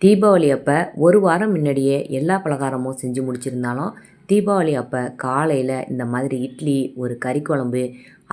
தீபாவளி அப்போ ஒரு வாரம் முன்னாடியே எல்லா பலகாரமும் செஞ்சு முடிச்சிருந்தாலும் தீபாவளி அப்போ காலையில் இந்த மாதிரி இட்லி ஒரு கறி குழம்பு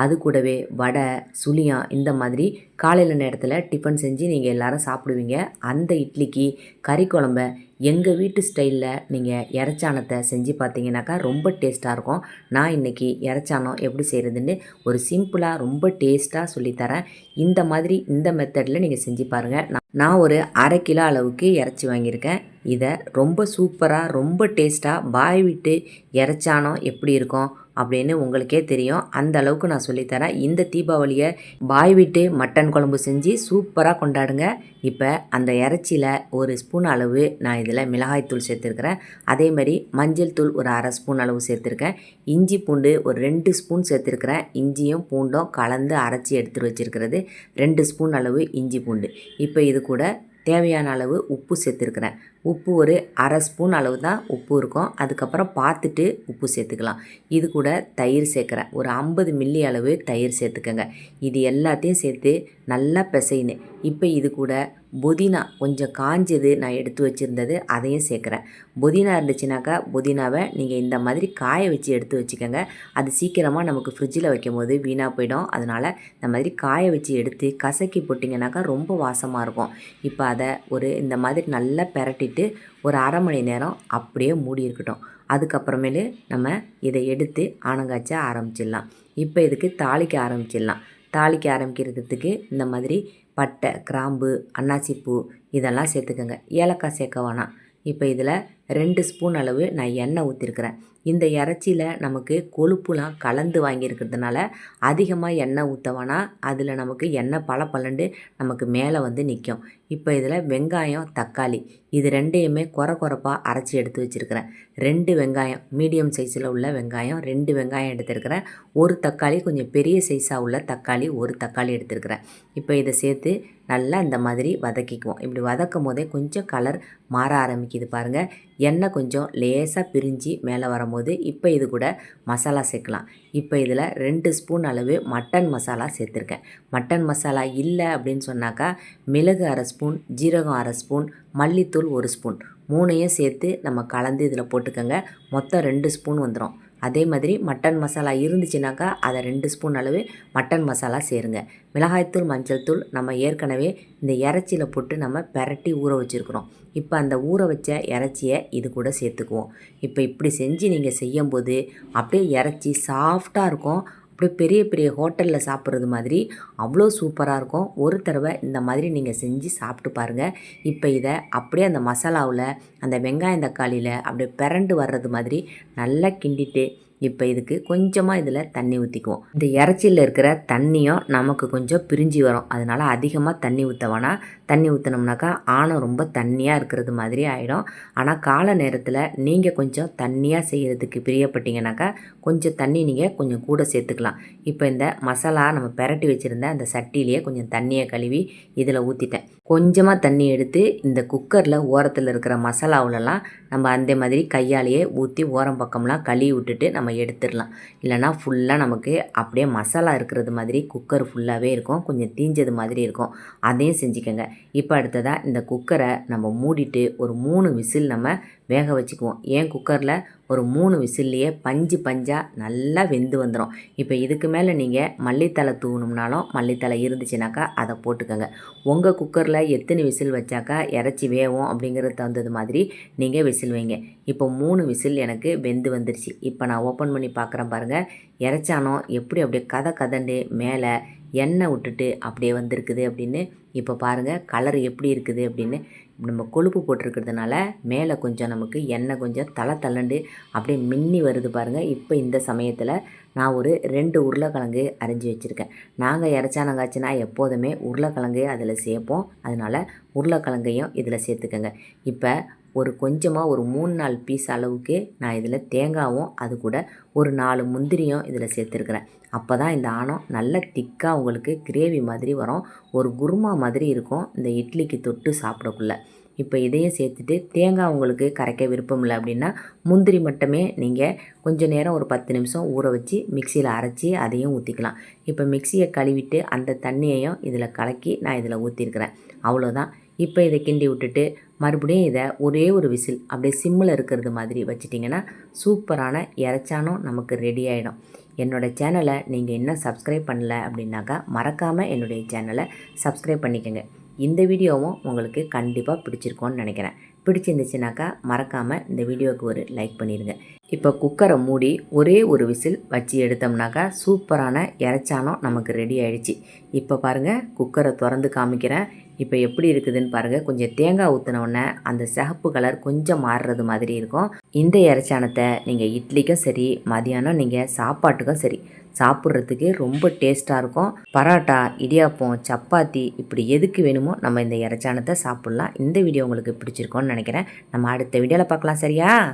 அது கூடவே வடை சுழியா இந்த மாதிரி காலையில் நேரத்தில் டிஃபன் செஞ்சு நீங்கள் எல்லாரும் சாப்பிடுவீங்க. அந்த இட்லிக்கு கறி குழம்ப எங்கள் வீட்டு ஸ்டைலில் நீங்கள் இறச்சானத்தை செஞ்சு பார்த்தீங்கன்னாக்கா ரொம்ப டேஸ்ட்டாக இருக்கும். நான் இன்றைக்கி இறச்சானம் எப்படி செய்கிறதுன்னு ஒரு சிம்பிளாக ரொம்ப டேஸ்ட்டாக சொல்லித்தரேன். இந்த மாதிரி இந்த மெத்தடில் நீங்கள் செஞ்சு பாருங்கள் நான் நான் ஒரு அரை கிலோ அளவுக்கு இறச்சி வாங்கியிருக்கேன். இதை ரொம்ப சூப்பராக ரொம்ப டேஸ்ட்டாக பாய் விட்டு இறச்சானம் எப்படி இருக்கும்? அப்படின்னு உங்களுக்கே தெரியும். அந்த அளவுக்கு நான் சொல்லித்தரேன் இந்த தீபாவளியை பாய் விட்டு மட்டன் குழம்பு செஞ்சு சூப்பராக கொண்டாடுங்க. இப்போ அந்த இறைச்சியில் ஒரு ஸ்பூன் அளவு நான் இதில் மிளகாய்த்தூள் சேர்த்துருக்கிறேன். அதே மாதிரி மஞ்சள் தூள் ஒரு அரை ஸ்பூன் அளவு சேர்த்துருக்கேன். இஞ்சி பூண்டு ஒரு ரெண்டு ஸ்பூன் சேர்த்துருக்கிறேன். இஞ்சியும் பூண்டும் கலந்து அரைச்சி எடுத்துகிட்டு வச்சுருக்கிறது. ரெண்டு ஸ்பூன் அளவு இஞ்சி பூண்டு. இப்போ இது கூட தேவையான அளவு உப்பு சேர்த்துருக்குறேன். உப்பு ஒரு அரை ஸ்பூன் அளவு தான் உப்பு இருக்கும். அதுக்கப்புறம் பார்த்துட்டு உப்பு சேர்த்துக்கலாம். இது கூட தயிர் சேர்க்குறேன். ஒரு ஐம்பது மில்லி அளவு தயிர் சேர்த்துக்கோங்க. இது எல்லாத்தையும் சேர்த்து நல்லா பிசைன்னு இப்போ இது கூட புதினா கொஞ்சம் காஞ்சது நான் எடுத்து வச்சுருந்தது அதையும் சேர்க்குறேன். புதினா இருந்துச்சுனாக்கா புதினாவை நீங்கள் இந்த மாதிரி காய வச்சு எடுத்து வச்சுக்கோங்க. அது சீக்கிரமாக நமக்கு ஃப்ரிட்ஜில் வைக்கும் போது வீணாக போயிடும். அதனால் இந்த மாதிரி காய வச்சு எடுத்து கசக்கி போட்டிங்கனாக்கா ரொம்ப வாசமாக இருக்கும். இப்போ அதை ஒரு இந்த மாதிரி நல்லா பெரட்டிட்டு ஒரு அரை மணி நேரம் அப்படியே மூடி இருக்கட்டும். அதுக்கப்புறமேலு நம்ம இதை எடுத்து ஆனங்காய்ச்ச ஆரம்பிச்சிடலாம். இப்போ இதுக்கு தாளிக்க ஆரம்பிச்சிடலாம். தாளிக்க ஆரம்பிக்கிறதுக்கு இந்த மாதிரி பட்டை கிராம்பு அன்னாசிப்பூ இதெல்லாம் சேர்த்துக்கோங்க. ஏலக்காய் சேர்க்க வேணாம். இப்போ இதில் ரெண்டு ஸ்பூன் அளவு நான் எண்ணெய் ஊற்றிருக்கிறேன் இந்த இறைச்சியில் நமக்கு கொழுப்புலாம் கலந்து வாங்கியிருக்கிறதுனால அதிகமாக எண்ணெய் ஊற்ற அதில் நமக்கு எண்ணெய் பல பலண்டு நமக்கு மேலே வந்து நிற்கும் இப்போ இதில் வெங்காயம் தக்காளி இது ரெண்டையுமே குறை குறைப்பாக அரைச்சி எடுத்து வச்சுருக்கிறேன். ரெண்டு வெங்காயம் மீடியம் சைஸில் உள்ள வெங்காயம் ரெண்டு வெங்காயம் எடுத்துருக்கிறேன். ஒரு தக்காளி கொஞ்சம் பெரிய சைஸாக உள்ள தக்காளி ஒரு தக்காளி எடுத்துருக்கிறேன். இப்போ இதை சேர்த்து நல்லா இந்த மாதிரி வதக்கிக்குவோம். இப்படி வதக்கும் போதே கொஞ்சம் கலர் மாற ஆரம்பிக்குது பாருங்கள் எண்ணெய் கொஞ்சம் லேசாக பிரிஞ்சு மேலே வரும்போது இப்போ இது கூட மசாலா சேர்க்கலாம். இப்போ இதில் ரெண்டு ஸ்பூன் அளவு மட்டன் மசாலா சேர்த்துருக்கேன். மட்டன் மசாலா இல்லை அப்படின்னு சொன்னாக்கா மிளகு அரை ஸ்பூன் ஜீரகம் அரை ஸ்பூன் மல்லித்தூள் ஒரு ஸ்பூன். மூணையும் சேர்த்து நம்ம கலந்து இதில் போட்டுக்கோங்க. மொத்தம் ரெண்டு ஸ்பூன் வந்துடும் அதே மாதிரி மட்டன் மசாலா இருந்துச்சுனாக்கா அதை ரெண்டு ஸ்பூன் அளவு மட்டன் மசாலா சேருங்க. மிளகாய்த்தூள் மஞ்சள் தூள் நம்ம ஏற்கனவே இந்த இறைச்சியில் போட்டு நம்ம பெரட்டி ஊற வச்சுருக்குறோம். இப்போ அந்த ஊற வச்ச இறைச்சியை இது கூட சேர்த்துக்குவோம். இப்போ இப்படி செஞ்சு நீங்கள் செய்யும்போது அப்படியே இறைச்சி சாஃப்டாக இருக்கும். அப்படியே பெரிய பெரிய ஹோட்டலில் சாப்பிட்றது மாதிரி அவ்வளோ சூப்பராக இருக்கும். ஒரு தடவை இந்த மாதிரி நீங்கள் செஞ்சு சாப்பிட்டு பாருங்கள் இப்போ இதை அப்படியே அந்த மசாலாவில் அந்த வெங்காயம் தக்காளியில் அப்படியே பிறண்டு வர்றது மாதிரி நல்லா கிண்டிட்டு இப்போ இதுக்கு கொஞ்சமாக இதில் தண்ணி ஊற்றிக்குவோம் இந்த இறைச்சியில் இருக்கிற தண்ணியும் நமக்கு கொஞ்சம் பிரிஞ்சு வரும். அதனால் அதிகமாக தண்ணி ஊற்ற வேணாம். தண்ணி ஊற்றினோம்னாக்கா ஆணம் ரொம்ப தண்ணியாக இருக்கிறது மாதிரி ஆகிடும் ஆனால் கால நேரத்தில் நீங்கள் கொஞ்சம் தண்ணியாக செய்கிறதுக்கு பிரியப்பட்டீங்கன்னாக்கா கொஞ்சம் தண்ணி நீங்கள் கொஞ்சம் கூட சேர்த்துக்கலாம். இப்போ இந்த மசாலா நம்ம பெரட்டி வச்சுருந்த அந்த சட்டிலேயே கொஞ்சம் தண்ணியை கழுவி இதில் ஊற்றிட்டேன் கொஞ்சமாக தண்ணி எடுத்து இந்த குக்கரில் ஓரத்தில் இருக்கிற மசாலாவிலலாம் நம்ம அந்த மாதிரி கையாலேயே ஊற்றி ஓரம் பக்கம்லாம் கழுவி விட்டுட்டு நம்ம எடுத்துடலாம். இல்லைனா ஃபுல்லாக நமக்கு அப்படியே மசாலா இருக்கிறது மாதிரி குக்கர் ஃபுல்லாகவே இருக்கும். கொஞ்சம் தீஞ்சது மாதிரி இருக்கும். அதையும் செஞ்சுக்கோங்க. இப்போ அடுத்ததாக இந்த குக்கரை நம்ம மூடிட்டு ஒரு மூணு விசில் நம்ம வேக வச்சுக்குவோம். ஏன் குக்கரில் ஒரு மூணு விசில்லையே பஞ்சு பஞ்சாக நல்லா வெந்து வந்துடும் இப்போ இதுக்கு மேலே நீங்கள் மல்லித்தலை தூணும்னாலும் மல்லித்தலை இருந்துச்சுனாக்கா அதை போட்டுக்கோங்க. உங்கள் குக்கரில் எத்தனை விசில் வச்சாக்கா இறச்சி வேவும் அப்படிங்கிறது தகுந்தது மாதிரி நீங்கள் விசில் வைங்க. இப்போ மூணு விசில் எனக்கு வெந்து வந்துருச்சு. இப்போ நான் ஓப்பன் பண்ணி பார்க்குறேன் பாருங்கள் இறச்சானோ எப்படி அப்படியே கதை கதண்டு மேலே எண்ணெய் விட்டுட்டு அப்படியே வந்திருக்குது அப்படின்னு இப்போ பாருங்கள் கலர் எப்படி இருக்குது அப்படின்னு நம்ம கொழுப்பு போட்டிருக்கிறதுனால மேலே கொஞ்சம் நமக்கு எண்ணெய் கொஞ்சம் தலை தள்ளண்டு அப்படியே மின்னி வருது பாருங்கள் இப்போ இந்த சமயத்தில் நான் ஒரு ரெண்டு உருளைக்கிழங்கு அரிஞ்சு வச்சுருக்கேன். நாங்கள் இறச்சானங்காச்சுன்னா எப்போதுமே உருளைக்கிழங்கு அதில் சேர்ப்போம். அதனால் உருளைக்கிழங்கையும் இதில் சேர்த்துக்கோங்க. இப்போ ஒரு கொஞ்சமாக ஒரு மூணு நாலு பீஸ் அளவுக்கு நான் இதில் தேங்காவும் அது கூட ஒரு நாலு முந்திரியும் இதில் சேர்த்துருக்குறேன். அப்போ தான் இந்த ஆணம் நல்ல திக்காக உங்களுக்கு கிரேவி மாதிரி வரும். ஒரு குருமா மாதிரி இருக்கும் இந்த இட்லிக்கு தொட்டு சாப்பிடக்குள்ள. இப்போ இதையும் சேர்த்துட்டு தேங்காய் உங்களுக்கு கரைக்க விருப்பம் இல்லை அப்படின்னா முந்திரி மட்டுமே நீங்கள் கொஞ்சம் நேரம் ஒரு பத்து நிமிஷம் ஊற வச்சு மிக்சியில் அரைச்சி அதையும் ஊற்றிக்கலாம் இப்போ மிக்சியை கழுவிட்டு அந்த தண்ணியையும் இதில் கலக்கி நான் இதில் ஊற்றிருக்கிறேன் அவ்வளோதான் இப்போ இதை கிண்டி விட்டுட்டு மறுபடியும் இதை ஒரே ஒரு விசில் அப்படியே சிம்மில் இருக்கிறது மாதிரி வச்சிட்டிங்கன்னா சூப்பரான இறைச்சானும் நமக்கு ரெடி ஆகிடும் என்னோடய சேனலை நீங்கள் இன்னும் சப்ஸ்கிரைப் பண்ணல அப்படின்னாக்கா மறக்காமல் என்னுடைய சேனலை சப்ஸ்கிரைப் பண்ணிக்கோங்க. இந்த வீடியோவும் உங்களுக்கு கண்டிப்பாக பிடிச்சிருக்கோன்னு நினைக்கிறேன். பிடிச்சிருந்துச்சுனாக்கா மறக்காமல் இந்த வீடியோவுக்கு ஒரு லைக் பண்ணிடுங்க இப்போ குக்கரை மூடி ஒரே ஒரு விசில் வச்சு எடுத்தோம்னாக்கா சூப்பரான இறைச்சானம் நமக்கு ரெடி ஆயிடுச்சு. இப்போ பாருங்கள் குக்கரை திறந்து காமிக்கிறேன். இப்போ எப்படி இருக்குதுன்னு பாருங்கள் கொஞ்சம் தேங்காய் ஊற்றினோடனே அந்த சிகப்பு கலர் கொஞ்சம் மாறுறது மாதிரி இருக்கும். இந்த இறைச்சானத்தை நீங்கள் இட்லிக்கும் சரி மதியானம் நீங்கள் சாப்பாட்டுக்கும் சரி சாப்பிட்றதுக்கு ரொம்ப டேஸ்ட்டாக இருக்கும். பரோட்டா இடியாப்பம் சப்பாத்தி இப்படி எதுக்கு வேணுமோ நம்ம இந்த இறைச்சானத்தை சாப்பிட்லாம். இந்த வீடியோ உங்களுக்கு பிடிச்சிருக்கோன்னு நினைக்கிறேன். நம்ம அடுத்த வீடியோவில் பார்க்கலாம் சரியா?